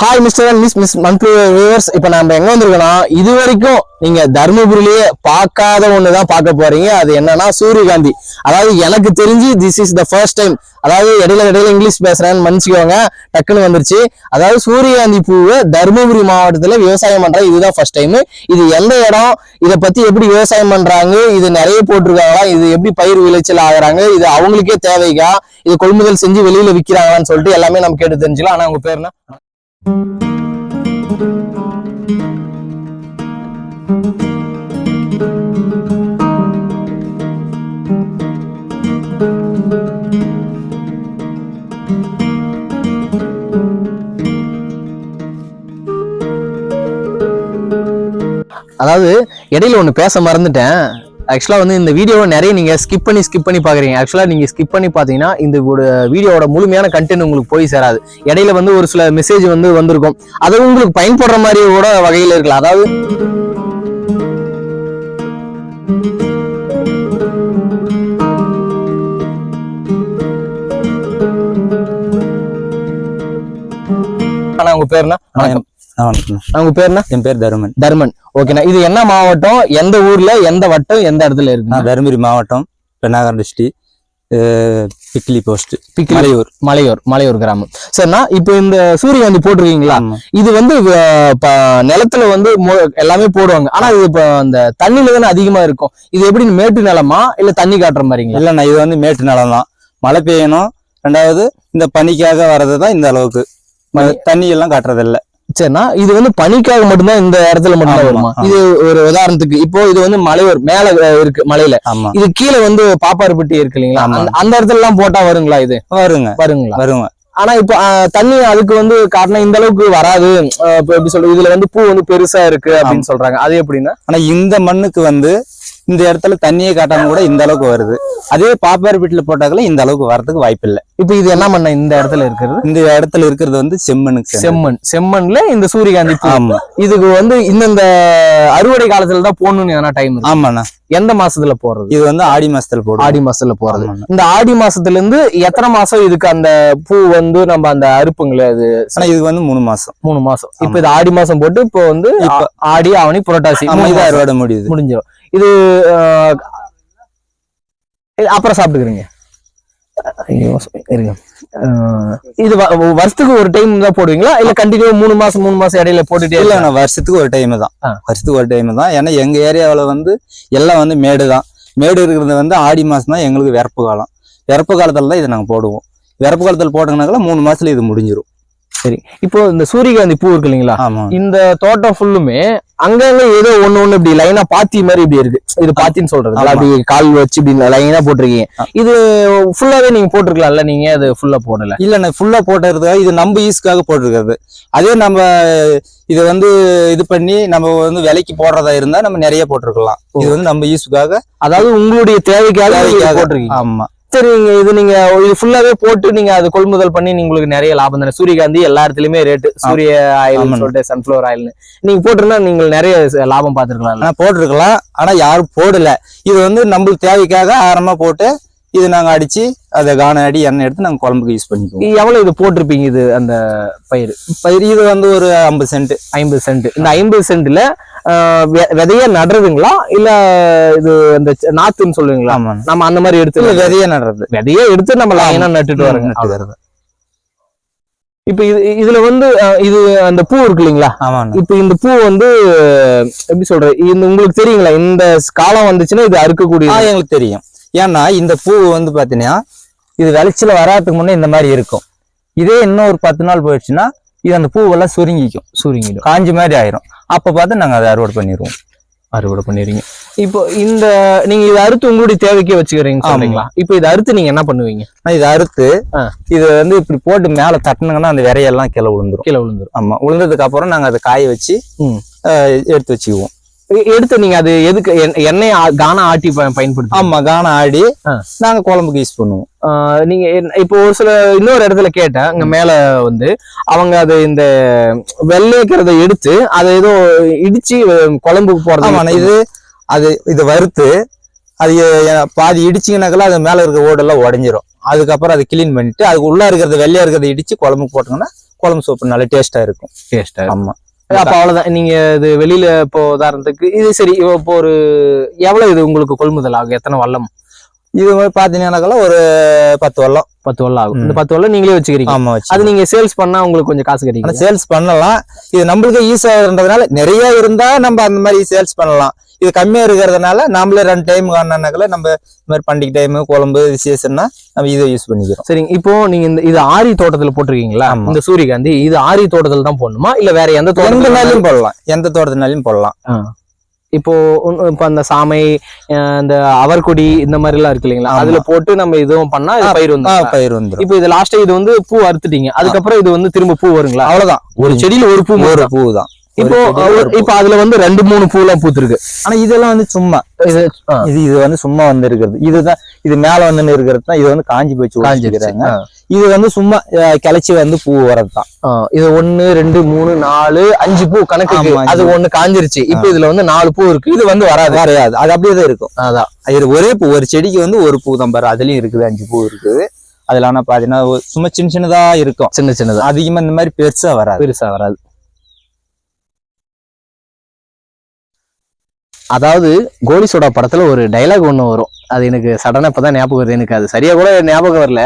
Hi mister and miss miss monthly viewers இப்போ நம்ம எங்கே வந்திருக்கோம்னா இது வரைக்கும் நீங்கள் தருமபுரியிலேயே பார்க்காத ஒன்று தான் பார்க்க போகிறீங்க அது என்னன்னா சூரியகாந்தி. அதாவது எனக்கு தெரிஞ்சு this is the first time அதாவது இடையில இடையில இங்கிலீஷ் பேசுகிறேன்னு மன்னிச்சுக்கோங்க. டக்குன்னு வந்துருச்சு. அதாவது சூரியகாந்தி பூவை தருமபுரி மாவட்டத்தில் விவசாயம் பண்ணுற இதுதான் ஃபர்ஸ்ட் டைம் இது எந்த இடம்? இதை பற்றி எப்படி விவசாயம் பண்ணுறாங்க இது நிறைய போட்டிருக்காங்களா? இது எப்படி பயிர் விளைச்சல் ஆகுறாங்க? இது அவங்களுக்கே தேவைக்கா? இது கொள்முதல் செஞ்சு வெளியில் விற்கிறாங்களான்னு சொல்லிட்டு எல்லாமே நம்ம கேட்டு தெரிஞ்சுக்கலாம். ஆனால் உங்கள் பேர்னா அதாவது இடையில ஒன்று பேச மறந்துட்டேன். ஆக்சுவலாக வந்து இந்த வீடியோவை நிறைய நீங்கள் ஸ்கிப் பண்ணி ஸ்கிப் பண்ணி பார்க்குறீங்க. ஆக்சுவலாக நீங்கள் ஸ்கிப் பண்ணி பார்த்தீங்கன்னா இந்த ஒரு வீடியோவோட முழுமையான கண்டென்ட் உங்களுக்கு போய் சேராது. இடையில வந்து ஒரு சில மெசேஜ் வந்து வந்திருக்கும். அது உங்களுக்கு பயன்படுற மாதிரி கூட வகையில் இருக்கலாம். அதாவது உங்க. ஆ, வணக்கம். உங்க பேர்னா? என் பேர் தருமன். தர்மன். ஓகேண்ணா இது என்ன மாவட்டம்? எந்த ஊர்ல எந்த வட்டம் எந்த இடத்துல இருக்கு தருமபுரி மாவட்டம் பெண்ணாகரம் டிஸ்ட்ரிக் பிக்லி போஸ்ட் பிக்கிலி- மலையூர். மலையூர் மலையூர் கிராமம். சரிண்ணா இப்போ இந்த சூரியகாந்தி போட்டிருக்கீங்களா. இது வந்து நிலத்துல வந்து எல்லாமே போடுவாங்க. ஆனா இது இப்போ அந்த தண்ணியில தானே அதிகமா இருக்கும். இது எப்படி மேட்டு நிலமா இல்ல தண்ணி காட்டுற மாதிரிங்களா? இல்லைண்ணா இது வந்து மேட்டு நிலம் தான் மழை பெய்யணும். ரெண்டாவது இந்த பனிக்காக வர்றது தான் இந்த அளவுக்கு. தண்ணி எல்லாம் காட்டுறது இல்ல சரிண்ணா இது வந்து பனிக்காக மட்டும்தான் இந்த இடத்துல மட்டும்தான் வருமா. இது ஒரு உதாரணத்துக்கு இப்போ இது வந்து மேல அஹ், இருக்கு மலையில. இது கீழே வந்து பாப்பாருப்பட்டி இருக்கு இல்லைங்களா. அந்த- இடத்துல எல்லாம் போட்டா வருங்களா இது? வருங்க. வருங்களா? வருங்க. ஆனா இப்போ தண்ணி அதுக்கு வந்து காட்டினா இந்த அளவுக்கு வராது. இப்போ எப்படி சொல்றது? இதுல வந்து பூ வந்து பெருசா இருக்கு அப்படின்னு சொல்றாங்க. அது எப்படின்னா? ஆனா இந்த மண்ணுக்கு வந்து இந்த இடத்துல தண்ணியே காட்டாம கூட இந்த அளவுக்கு வருது. அதே பாப்பார் வீட்டுல போட்டாக்கல இந்த அளவுக்கு வரதுக்கு வாய்ப்பு இல்லை. இப்போ இது என்ன பண்ண இந்த இடத்துல இருக்கிறது? இந்த இடத்துல இருக்கிறது வந்து செம்மண்ணுக்கு. செம்மண். செம்மண்ல இந்த சூரியகாந்தி ஆமா. இதுக்கு வந்து இந்தந்த அறுவடை காலத்துல தான் போடணும்னு எதனா டைம் ஆமாண்ணா. எந்த மாசத்துல போடுறது இது வந்து ஆடி மாசத்துல போடும் ஆடி மாசத்துல போறது. இந்த ஆடி மாசத்துல இருந்து எத்தனை மாசம் இதுக்கு அந்த பூ வந்து நம்ம அந்த அறுப்புங்களே அது? ஆனா இது வந்து மூணு மாசம். மூணு மாசம். இப்ப இது ஆடி மாசம் போட்டு இப்போ வந்து ஆடி ஆவணி புரட்டாசி இது அறுவடை முடியுது. முடிஞ்சிடும் இது அப்புறம் சாப்பிட்டுக்கிறீங்க. இது வருஷத்துக்கு ஒரு டைம் தான் போடுவீங்களா? இல்ல கண்டினியூ மூணு மாசம் மூணு மாசம் இடையில போட்டுட்டே இல்ல வருஷத்துக்கு ஒரு டைம் தான். வருஷத்துக்கு ஒரு டைம் தான். ஏன்னா எங்க ஏரியாவுல வந்து எல்லாம் வந்து மேடு தான். மேடு இருக்கிறது வந்து ஆடி மாசம் தான் எங்களுக்கு விறப்பு காலம். விறப்பு காலத்துல தான் இதை நாங்க போடுவோம். விறப்பு காலத்துல போட்டோம்னாக்கா மூணு மாசத்துல இது முடிஞ்சிரும். சரி. இப்போ இந்த சூரியகாந்தி பூ இருக்கு இல்லைங்களா? இந்த தோட்டம் ஃபுல்லுமே அங்கங்க ஏதோ ஒண்ணு ஒண்ணு இப்படி லைனா பாத்தி மாதிரி இப்படி இருக்கு. இது பாத்தின்னு சொல்றது. அப்படி கால் வச்சு இப்படி லைனா போட்டிருக்கீங்க. இது ஃபுல்லாவே நீங்க போட்டிருக்கலாம்ல? நீங்க அது ஃபுல்லா போடல. இல்ல நான் ஃபுல்லா போட்டுறதுக்காக இது நம்ம யூஸ்க்காக போட்டிருக்கிறது. அதே நம்ம இதை வந்து இது பண்ணி நம்ம வந்து விலைக்கு போடுறதா இருந்தா நம்ம நிறைய போட்டிருக்கலாம். இது வந்து நம்ம யூஸ்க்காக அதாவது உங்களுடைய தேவைக்காக. போட்டிருக்கீங்க. ஆமா. சரி நீங்க இது நீங்க இது ஃபுல்லாவே போட்டு நீங்க அது கொள்முதல் பண்ணி நீங்க உங்களுக்கு நிறைய லாபம் தானே? சூரியகாந்தி எல்லா இடத்துலயுமே ரேட்டு சூரிய ஆயில். சொல்லிட்டு சன்ஃபிளவர் ஆயில்னு நீங்க போட்டிருந்தா நீங்க நிறைய லாபம் பார்த்திருக்கலாம்ல. ஆனா போட்டிருக்கலாம். ஆனா யாரும் போடல. இது வந்து நம்மளுக்கு தேவைக்காக ஆரமா போட்டு இது நாங்க அடிச்சு அதை காண அடி எண்ணெய் எடுத்து நாங்க குழம்புக்கு யூஸ் பண்ணிக்குவோம். எவ்வளவு இது போட்டிருப்பீங்க இது அந்த பயிர் பயிர் இது வந்து ஒரு ஐம்பது சென்ட் ஐம்பது சென்ட் இந்த ஐம்பது சென்ட்ல விதைய நடுறதுங்களா? இல்ல இது அந்த ச- நாத்துன்னு சொல்லுவீங்களா? நம்ம அந்த மாதிரி எடுத்து விதைய நடுறது. விதைய எடுத்து நம்ம லைனா நட்டுட்டு வரோங்க. இப்ப இது இதுல வந்து இது அந்த பூ இருக்கு இல்லைங்களா? இப்ப இந்த பூ வந்து எப்படி சொல்றது இந்த உங்களுக்கு தெரியுங்களா? இந்த காலம் வந்துச்சுன்னா இது அறுக்கக்கூடிய எங்களுக்கு தெரியும். ஏன்னா இந்த பூ வந்து பாத்தீங்கன்னா இது விளைச்சல வராதுக்கு முன்னே இந்த மாதிரி இருக்கும். இதே இன்னும் ஒரு பத்து நாள் போயிடுச்சுன்னா இது அந்த பூவெல்லாம் சுருங்கிக்கும் சூரியங்கிடும் காஞ்சி மாதிரி ஆயிரும். அப்ப பார்த்து நாங்க அதை அறுவடை பண்ணிடுவோம் அறுவடை பண்ணிடுறீங்க. இப்போ இந்த நீங்க இதை அறுத்து உங்களுடைய தேவைக்கே வச்சுக்கிறீங்க ஆமா. சொல்றீங்களா? இப்போ இதை அறுத்து நீங்க என்ன பண்ணுவீங்க? இதை அறுத்து. இது வந்து இப்படி போட்டு மேல தட்டினுங்கன்னா அந்த விரையெல்லாம் கீழே விழுந்துரும். கீழே விழுந்துரும். ஆமா. விழுந்ததுக்கு அப்புறம் நாங்க அதை காய வச்சு எடுத்து வச்சுக்குவோம். எடுத்து நீங்க அது எதுக்கு எண்ணெய் கானா ஆட்டி பயன்படுத்தி ஆமா காணம் ஆடி. நாங்க குழம்புக்கு யூஸ் பண்ணுவோம். நீங்க இப்போ ஒரு சில இன்னொரு இடத்துல கேட்டேன் அங்க மேல வந்து அவங்க அது இந்த வெள்ளைக்கிறத எடுத்து அதை ஏதோ இடிச்சு குழம்புக்கு போறது இது அது இதை வறுத்து அது பாதி இடிச்சிங்கனாக்கெல்லாம் அது மேல இருக்க ஓடெல்லாம் உடஞ்சிரும். அதுக்கப்புறம் அதை கிளீன் பண்ணிட்டு அதுக்கு உள்ள இருக்கிறத வெள்ளையா இருக்கிறத இடிச்சு குழம்புக்கு போட்டோம்னா குழம்பு சூப்பு நல்ல டேஸ்டா இருக்கும். டேஸ்டா ஆமா. அப்ப அவ்வளவுதான். நீங்க இது வெளியில இப்போ உதாரணத்துக்கு இது சரி இப்போ ஒரு எவ்வளவு இது உங்களுக்கு கொள்முதல் ஆகும்? எத்தனை வல்லம்? இது மாதிரி பாத்தீங்கன்னாக்கா ஒரு பத்து வல்லம். பத்து வல்லம் ஆகும். இந்த பத்து வல்லம் நீங்களே வச்சுக்கிறீங்க. ஆமா அது நீங்க சேல்ஸ் பண்ணா உங்களுக்கு கொஞ்சம் காசு கிடைக்கும் சேல்ஸ் பண்ணலாம். இது நம்மளுக்கு ஈஸியாகிறதுனால நிறைய இருந்தா நம்ம அந்த மாதிரி சேல்ஸ் பண்ணலாம். இது கம்மியா இருக்கிறதுனால நம்மளே ரெண்டு டைம் காணனாக்கல நம்ம இந்த மாதிரி பண்டிகை டைம் குழம்பு விசேஷம்னா நம்ம இதை யூஸ் பண்ணிக்கிறோம். சரிங்க. இப்போ நீங்க இந்த இது ஆரி தோட்டத்துல போட்டிருக்கீங்களா. இந்த சூரியகாந்தி இது ஆரி தோட்டத்துல தான் போடணுமா? இல்ல வேற எந்த நாளையும் போடலாம். எந்த தோட்டத்தினாலையும் போடலாம். இப்போ இப்ப அந்த சாமை இந்த அவர்கொடி இந்த மாதிரி எல்லாம் இருக்கு இல்லைங்களா. அதுல போட்டு நம்ம இதுவும் பண்ணா பயிர் வந்து பயிர் வந்துடும் இப்போ இது லாஸ்ட் இது வந்து பூ அறுத்துட்டீங்க. அதுக்கப்புறம் இது வந்து திரும்ப பூ வருங்களா? அவ்வளவுதான். ஒரு செடியில ஒரு பூ ஒரு. பூ தான். இப்போ இப்போ அதுல வந்து ரெண்டு மூணு பூ எல்லாம் பூத்திருக்கு. ஆனா இதெல்லாம் வந்து சும்மா. இது இது இது வந்து சும்மா வந்து இருக்கிறது. இதுதான் இது மேல வந்து இருக்கிறது தான் இது வந்து காஞ்சி போச்சு ஆ. இது வந்து சும்மா கிளச்சி வந்து பூ வரது தான் இது ஒண்ணு ரெண்டு மூணு நாலு அஞ்சு பூ அஞ்சு அது ஒண்ணு காஞ்சிருச்சு. இப்போ இதுல வந்து நாலு பூ இருக்கு. இது வந்து வராது. வரையாது அது அப்படியே தான் இருக்கும். அதான். இது ஒரே பூ. ஒரு செடிக்கு வந்து ஒரு பூ தான் பாரு. அதுலயும் இருக்குது அஞ்சு பூ இருக்குது. அதுல ஆனா பாத்தீங்கன்னா சும்மா சின்ன சின்னதா இருக்கும். சின்ன சின்னதா. அதிகமா இந்த மாதிரி பெருசா வராது. பெருசா வராது. அதாவது கோலி சோடா படத்துல ஒரு டைலாக் ஒண்ணு வரும். அது எனக்கு சடனா இப்பதான் ஞாபகம் வருது. எனக்கு அது சரியா கூட ஞாபகம் வரல.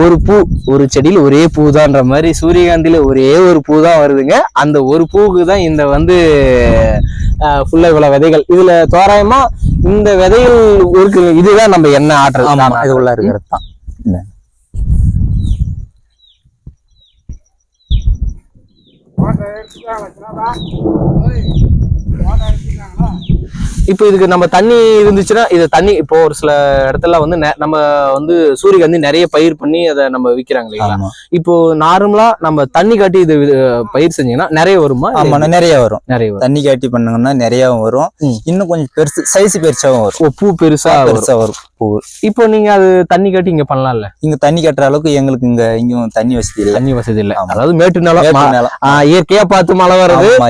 ஒரு பூ ஒரு செடியில ஒரே பூதான்ற மாதிரி சூரியகாந்தியில ஒரே ஒரு பூ தான் வருதுங்க. அந்த ஒரு பூவுக்கு தான் இந்த வந்து ஃபுல்லா இவ்வளவு விதைகள். இதுல தோராயமா இந்த விதைகள் இருக்கு. இதுதான் நம்ம என்ன ஆட்டுறது ஆமா தானா? இது உள்ள இருக்கிறது தான். இப்போ இதுக்கு நம்ம தண்ணி இருந்துச்சுன்னா இது தண்ணி இப்போ ஒரு சில இடத்துல வந்து நம்ம வந்து சூரியகாந்தி நிறைய பயிர் பண்ணி அதை நம்ம விக்கிறாங்க இல்லைங்களா? இப்போ நார்மலா நம்ம தண்ணி காட்டி இது பயிர் செஞ்சீங்கன்னா நிறைய வருமா? ஆமா நிறைய வரும். நிறைய தண்ணி காட்டி பண்ணாங்கன்னா நிறையவும் வரும். இன்னும் கொஞ்சம் பெருசு சைஸ் பெருசாவும் வரும். பூ பெருசா பெருசா வரும். பூ இப்போ நீங்க அது தண்ணி காட்டி இங்க பண்ணலாம்ல? இங்க தண்ணி கட்டுற அளவுக்கு எங்களுக்கு இங்க இங்கேயும் தண்ணி வசதி இல்லை. தண்ணி வசதி இல்ல. அதாவது மேட்டு நிலம் இயற்கையா பார்த்து மழை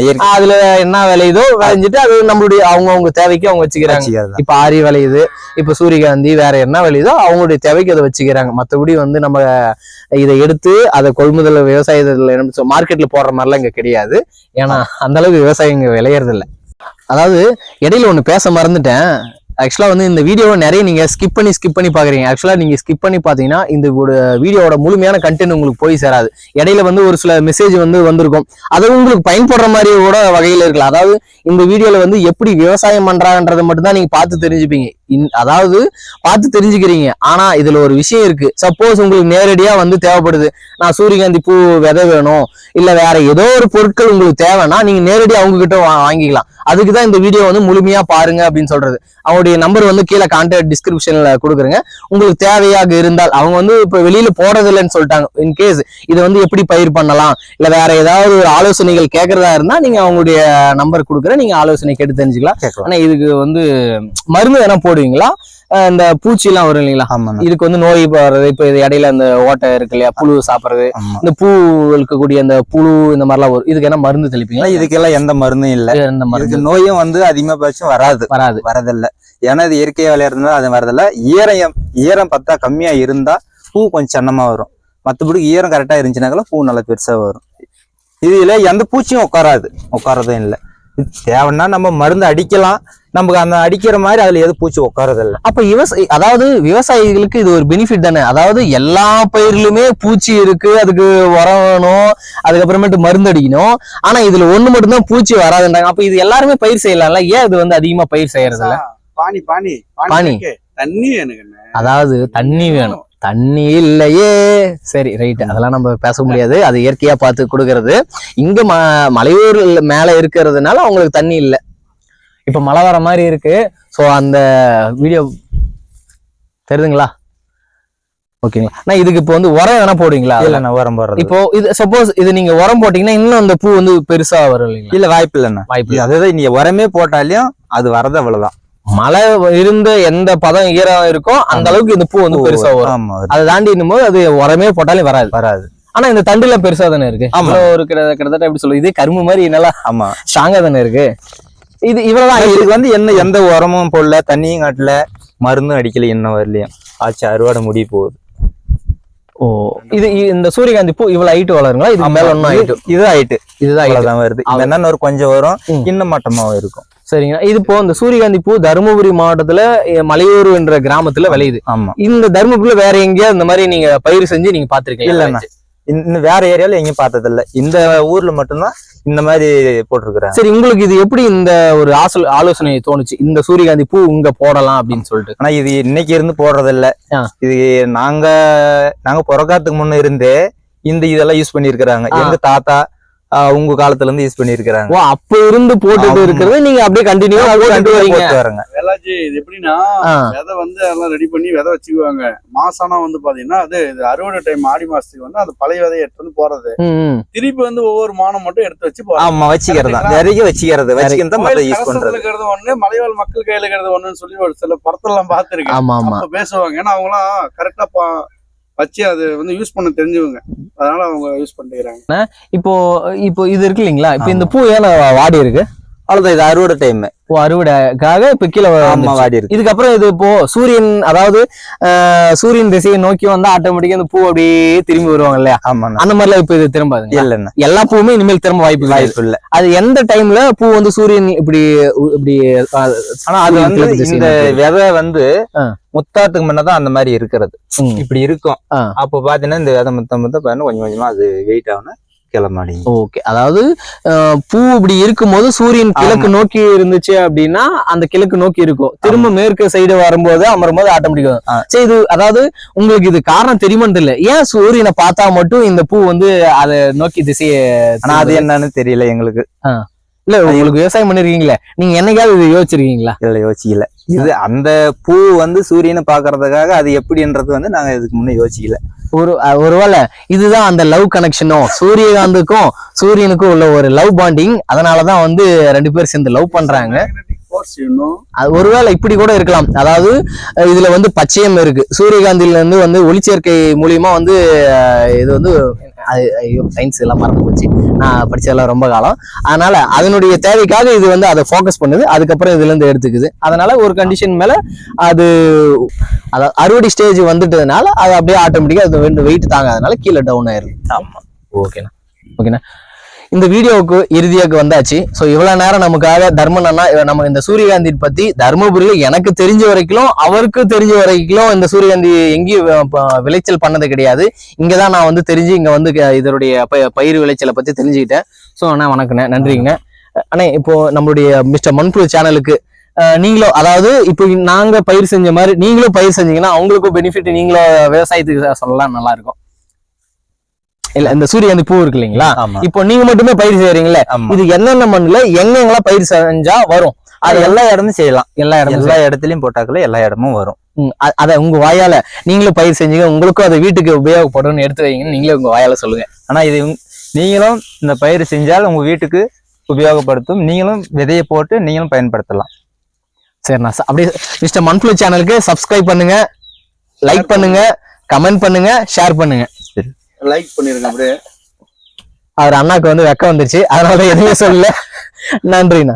இயற்கை. அதுல என்ன விளையுதோ விளைஞ்சிட்டு அது நம்மளுடைய அவங்க அவங்க தேவைக்கு அவங்க வச்சுக்கிறாங்க. இப்ப ஆரி விளையுது இப்ப சூரியகாந்தி வேற என்ன விளையுதோ அவங்களுடைய தேவைக்கு அதை வச்சுக்கிறாங்க. மத்தபடி வந்து நம்ம இதை எடுத்து அதை கொள்முதல் விவசாயத்துல என்ன மார்க்கெட்ல போடுற மாதிரிலாம் இங்க கிடையாது. ஏன்னா அந்த அளவுக்கு விவசாயம் இங்க விளையறது இல்ல அதாவது இடையில ஒண்ணு பேச மறந்துட்டேன். ஆக்சுவலாக வந்து இந்த வீடியோவை நிறைய நீங்கள் ஸ்கிப் பண்ணி ஸ்கிப் பண்ணி பார்க்குறீங்க. ஆக்சுவலாக நீங்கள் ஸ்கிப் பண்ணி பார்த்தீங்கன்னா இந்த வீடியோவோட முழுமையான கண்டென்ட் உங்களுக்கு போய் சேராது. இடையில வந்து ஒரு சில மெசேஜ் வந்து வந்திருக்கும். அது உங்களுக்கு பயன்படுற மாதிரி கூட வகையில் இருக்கலாம். அதாவது இந்த வீடியோவில் வந்து எப்படி விவசாயம் பண்ணுறாங்கன்றதை மட்டும்தான் நீங்கள் பார்த்து தெரிஞ்சுப்பீங்க. அதாவது பார்த்து தெரிஞ்சுக்கிறீங்க. ஆனா இதுல ஒரு விஷயம் இருக்கு. சப்போஸ் உங்களுக்கு நேரடியா வந்து தேவைப்படுது. நான் சூரியகாந்தி பூ விதை வேணும். இல்ல வேற ஏதோ ஒரு பொருட்கள் உங்களுக்கு தேவைன்னா நீங்க நேரடியா அவங்க கிட்ட வாங்கிக்கலாம். அதுக்கு தான் இந்த வீடியோ வந்து முழுமையா பாருங்க அப்படின்னு சொல்றது. அவங்களுடைய நம்பர் வந்து கீழே கான்டாக்ட் டிஸ்கிரிப்ஷன்ல கொடுக்குறேங்க. உங்களுக்கு தேவையாக இருந்தால் அவங்க வந்து இப்ப வெளியில போறது இல்லைன்னு சொல்லிட்டாங்க இன்கேஸ் இதை வந்து எப்படி பயிர் பண்ணலாம்? இல்ல வேற ஏதாவது ஒரு ஆலோசனைகள் கேட்கறதா இருந்தா நீங்க அவங்களுடைய நம்பர் கொடுக்குறேன். நீங்க ஆலோசனை கேட்டு தெரிஞ்சுக்கலாம். ஆனா இதுக்கு வந்து மருந்து வேணா போடுவீங்களா? இந்த பூச்சி எல்லாம் வரும் இல்லைங்களா? இதுக்கு வந்து நோய் வர்றது இப்ப இது இடையில அந்த ஓட்டை இருக்கு இல்லையா? புழு சாப்பிடுறது. இந்த பூ இருக்கக்கூடிய அந்த புழு இந்த மாதிரிலாம் வரும். இதுக்கு என்ன மருந்து தெளிப்பீங்களா? இதுக்கெல்லாம் எந்த மருந்தும் இல்ல. இந்த மருந்து நோயும் வந்து அதிகமா பட்சம் வராது. வராது. வரதில்ல. ஏன்னா இது இயற்கையா விளையாடுறதுனால அது வரதில்ல. ஈரம் ஈரம் பத்தா கம்மியா இருந்தா பூ கொஞ்சம் சன்னமா வரும். மத்தபடி ஈரம் கரெக்டா இருந்துச்சுனாக்கா பூ நல்லா பெருசா வரும். இதுல எந்த பூச்சியும் உட்காராது. உட்காரதும் இல்ல. தேவைன்னா நம்ம மருந்து அடிக்கலாம். நமக்கு அந்த அடிக்கிற மாதிரி அதுல எது பூச்சி உட்காரது இல்ல அப்ப விவசாயி அதாவது விவசாயிகளுக்கு இது ஒரு பெனிஃபிட் தானே? அதாவது எல்லா பயிர்லயுமே பூச்சி இருக்கு அதுக்கு உரம் வேணும் அதுக்கப்புறமேட்டு மருந்து அடிக்கணும். ஆனா இதுல ஒண்ணு மட்டும்தான் பூச்சி வராதுன்றாங்க. அப்ப இது எல்லாருமே பயிர் செய்யலாம்ல? ஏன் இது வந்து அதிகமா பயிர் செய்யறது இல்ல பானி பானி. தண்ணி எனக்கு என்ன அதாவது தண்ணி வேணும். தண்ணி இல்லையே. சரி ரைட் அதெல்லாம் நம்ம பேச முடியாது. அது இயற்கையா பார்த்து கொடுக்கறது. இங்க ம மலையூர் மேல இருக்கிறதுனால அவங்களுக்கு தண்ணி இல்லை. இப்ப மழை வர மாதிரி இருக்கு. ஸோ அந்த வீடியோ தெரியுதுங்களா ஓகேங்களா? நான் இதுக்கு இப்போ வந்து உரம் வேணா போடுவீங்களா? இல்ல நான் உரம் போடுறது இப்போ இது சப்போஸ் இது நீங்க உரம் போட்டீங்கன்னா இன்னும் அந்த பூ வந்து பெருசா வரும் இல்லைங்களா? இல்ல வாய்ப்பு இல்லைண்ணா வாய்ப்பு இல்லை. அதாவது நீ உரமே போட்டாலையும் அது வரது அவ்வளவுதான். மழை இருந்த எந்த பதம் ஈரம் இருக்கோ அந்த அளவுக்கு இந்த பூ வந்து பெருசா வரும். அதை தாண்டி போது அது உரமே போட்டாலும் வராது. வராது. ஆனா இந்த தண்டுல பெருசா தானே இருக்கு? ஒரு கிட்ட- கிட்டத்தட்ட எப்படி சொல்லுது இது கரும்பு மாதிரி நல்லா ஆமா. ஸ்ட்ராங்கா தானே இருக்கு. இது இவ்வளவுதான். இது- இதுக்கு வந்து என்ன எந்த உரமும் போடல. தண்ணியும் காட்டல. மருந்தும் அடிக்கல. என்ன வரலையும் ஆச்சு அறுவடை முடிய போகுது. ஓ இது இந்த சூரியகாந்தி பூ இவ்வளவு ஹைட் வளருங்களா? இது மேல ஒன்னும் ஹைட் இது ஹைட்டு இதுதான் height. அவ்வளவுதான் வருது. என்னன்னு ஒரு கொஞ்சம் வரும். இன்னும் மட்டமாவும் இருக்கும். சரிங்க இது இப்போ இந்த சூரியகாந்தி பூ தருமபுரி மாவட்டத்துல மலையூர் என்ற கிராமத்துல விளையுது. ஆமா. இந்த தருமபுரியில வேற எங்கேயாவது இந்த மாதிரி நீங்க பயிர் செஞ்சு நீங்க பாத்திருக்கீங்க இல்லண்ணா. இந்த- இந்த வேற ஏரியால எங்கேயும் பார்த்தது இல்ல இந்த ஊர்ல மட்டும்தான் இந்த மாதிரி போட்டிருக்கிறாங்க. சரி உங்களுக்கு இது எப்படி இந்த ஒரு ஆசல் ஆலோசனை தோணுச்சு? இந்த சூரியகாந்தி பூ இங்க போடலாம் அப்படின்னு சொல்லிட்டு. ஆனா இது இன்னைக்கு இருந்து போடுறது இல்ல. இது நாங்க நாங்க பிறக்காத்துக்கு முன்ன இருந்தே இந்த இதெல்லாம் யூஸ் பண்ணிருக்கிறாங்க. எங்க தாத்தா உங்க காலத்துல இருந்து யூஸ் பண்ணிருக்கிறாங்க ஓ அப்ப இருந்து போட்டுட்டு. இருக்கிறது நீங்க அப்படியே கண்டினியூ போட்டுட்டு வரீங்க. போட்டு வரங்க. வேலாஜி இது எப்படின்னா. விதை வந்து எல்லாம் ரெடி பண்ணி விதை வச்சுக்குவாங்க. மாசானா வந்து பாத்தீங்கன்னா அது இது அறுவடை டைம் ஆடி மாசத்துக்கு வந்து அந்த பழைய விதையை எடுத்து வந்து போறது. திருப்பி வந்து ஒவ்வொரு மானம் மட்டும் எடுத்து வச்சு ஆமா வச்சுக்கிறது தான். நிறைய வச்சுக்கிறது. வச்சுக்கிறது கோயில் யூஸ் பண்றது இருக்கிறது ஒண்ணு மலைவாழ் மக்கள் கையில இருக்கிறது ஒண்ணுன்னு சொல்லி ஒரு சில படத்தெல்லாம் பார்த்திருக்கேன். ஆமா ஆமா. அப்ப பேசுவாங்க. ஏன்னா அவங்களாம் கரெக்டா வச்சு அது வந்து யூஸ் பண்ண தெரிஞ்சவங்க. அதனால அவங்க யூஸ் பண்ணிக்கிறாங்க. இப்போ இப்போ இது இருக்கு இல்லைங்களா? இப்போ இந்த பூ ஏன் வாடி இருக்கு? அவ்வளோதான் இது அறுவடை டைம் ஓ அறுவடைக்காக இப்ப கீழே ஆமா. வாடி இருக்கு இதுக்கப்புறம் இது இப்போ சூரியன் அதாவது சூரியன் திசையை நோக்கி வந்தா ஆட்டோமேட்டிக்கா இந்த பூ அப்படியே திரும்பி வருவாங்க இல்லையா ஆமாண்ணா அந்த மாதிரிலாம் இப்ப இது இல்லண்ணா எல்லா பூவுமே இனிமேல் திரும்ப வாய்ப்பு வாய்ப்பு இல்ல அது எந்த டைம்ல பூ வந்து சூரியன் இப்படி இப்படி ஆனா அது வந்து இந்த. விதை வந்து. முத்தாத்துக்கு முன்னதான் அந்த மாதிரி இருக்கிறது. இப்படி இருக்கும். அப்போ பாத்தீங்கன்னா இந்த விதை முத்த முத்த பாருங்க கொஞ்சம் கொஞ்சமா அது வெயிட் ஆகணும் கிளம்பாடிங்க ஓகே. அதாவது பூ இப்படி இருக்கும்போது சூரியன் கிழக்கு நோக்கி இருந்துச்சு அப்படின்னா அந்த கிழக்கு நோக்கி இருக்கும். திரும்ப மேற்கு சைடு வரும்போது அமரும்போது ஆட்டோமேட்டிக்கா ஆ. சரி இது அதாவது உங்களுக்கு இது காரணம் தெரியுமான்னு தெரியல ஏன் சூரியனை பார்த்தா மட்டும் இந்த பூ வந்து அதை நோக்கி திசையை ஆனா அது என்னன்னு தெரியல எங்களுக்கு. இல்ல உங்களுக்கு விவசாயம் பண்ணிருக்கீங்களே. நீங்க என்னைக்காவது இது யோசிச்சிருக்கீங்களா? இல்ல யோசிக்கல. இது அந்த பூ வந்து சூரியனை பாக்குறதுக்காக அது எப்படின்றது வந்து நாங்க இதுக்கு முன்ன யோசிக்கல. ஒரு ஒருவேளை இதுதான் அந்த லவ் கனெக்ஷனும் சூரியகாந்துக்கும் சூரியனுக்கும் உள்ள ஒரு லவ் பாண்டிங் அதனாலதான் வந்து ரெண்டு பேரும் சேர்ந்து லவ் பண்றாங்க. ஒருவேளை இப்படி கூட இருக்கலாம். அதாவது இதுல வந்து பச்சையம் இருக்கு. சூரியகாந்தில இருந்து வந்து ஒளிச்சேர்க்கை மூலியமா வந்து இது வந்து அது ஐயோ சயின்ஸ் எல்லாம் மறந்து போச்சு. நான் படிச்சதெல்லாம் ரொம்ப காலம். அதனால அதனுடைய தேவைக்காக இது வந்து அதை ஃபோக்கஸ் பண்ணுது. அதுக்கப்புறம் இதுல இருந்து எடுத்துக்குது. அதனால ஒரு கண்டிஷன் மேல அது அதாவது அறுவடை ஸ்டேஜ் வந்துட்டதுனால அது அப்படியே ஆட்டோமேட்டிக்கா அது வெயிட் தாங்காதனால கீழே டவுன் ஆயிருது ஆமா. ஓகேண்ணா ஓகேண்ணா இந்த வீடியோவுக்கு இறுதியாக வந்தாச்சு. ஸோ இவ்வளோ நேரம் நமக்காக தர்மன் அண்ணா நம்ம இந்த சூரியகாந்தி பற்றி தர்மபுரியில் எனக்கு தெரிஞ்ச வரைக்கும் அவருக்கு தெரிஞ்ச வரைக்கும் இந்த சூரியகாந்தி எங்கேயும் விளைச்சல் பண்ணது கிடையாது. இங்கே தான் நான் வந்து தெரிஞ்சு இங்கே வந்து இதனுடைய ப- பயிர் விளைச்சலை பற்றி தெரிஞ்சுக்கிட்டேன். ஸோ அண்ணா வணக்கண்ணே நன்றிங்க அண்ணே இப்போது நம்மளுடைய மிஸ்டர் மண்புழு சேனலுக்கு நீங்களும் அதாவது இப்போ நாங்கள் பயிர் செஞ்ச மாதிரி நீங்களும் பயிர் செஞ்சீங்கன்னா அவங்களுக்கும் பெனிஃபிட் நீங்களும் விவசாயத்துக்கு சொல்லலாம் நல்லா இருக்கும். இல்ல இந்த சூரியகாந்தி பூ இருக்கு இல்லைங்களா? இப்போ நீங்க மட்டுமே பயிர் செய்யறீங்களே ஆமா. இது என்னென்ன மண்ணுல எங்க எங்கெல்லாம் பயிர் செஞ்சா வரும்? அது எல்லா இடமும் செய்யலாம். எல்லா இடமும் எல்லா இடத்துலயும் போட்டாக்கல எல்லா இடமும் வரும். அத உங்க வாயால நீங்களும் பயிர் செஞ்சீங்க உங்களுக்கும் அதை வீட்டுக்கு உபயோகப்படும்னு எடுத்து வைங்கன்னு நீங்களே உங்க வாயால சொல்லுங்க. ஆனா இது நீங்களும் இந்த பயிர் செஞ்சால் உங்க வீட்டுக்கு உபயோகப்படுத்தும். நீங்களும் விதையை போட்டு நீங்களும் பயன்படுத்தலாம். சரிண்ணா அப்படியே மிஸ்டர் மன்ஃப்ளூ சேனலுக்கு சப்ஸ்கிரைப் பண்ணுங்க லைக் பண்ணுங்க கமெண்ட் பண்ணுங்க ஷேர் பண்ணுங்க. லைக் பண்ணிருங்க அப்படியே. அவர் அண்ணாக்கு வந்து வெக்கம் வந்துருச்சு. அதனால எதுவுமே சொல்லல. நன்றிண்ணா.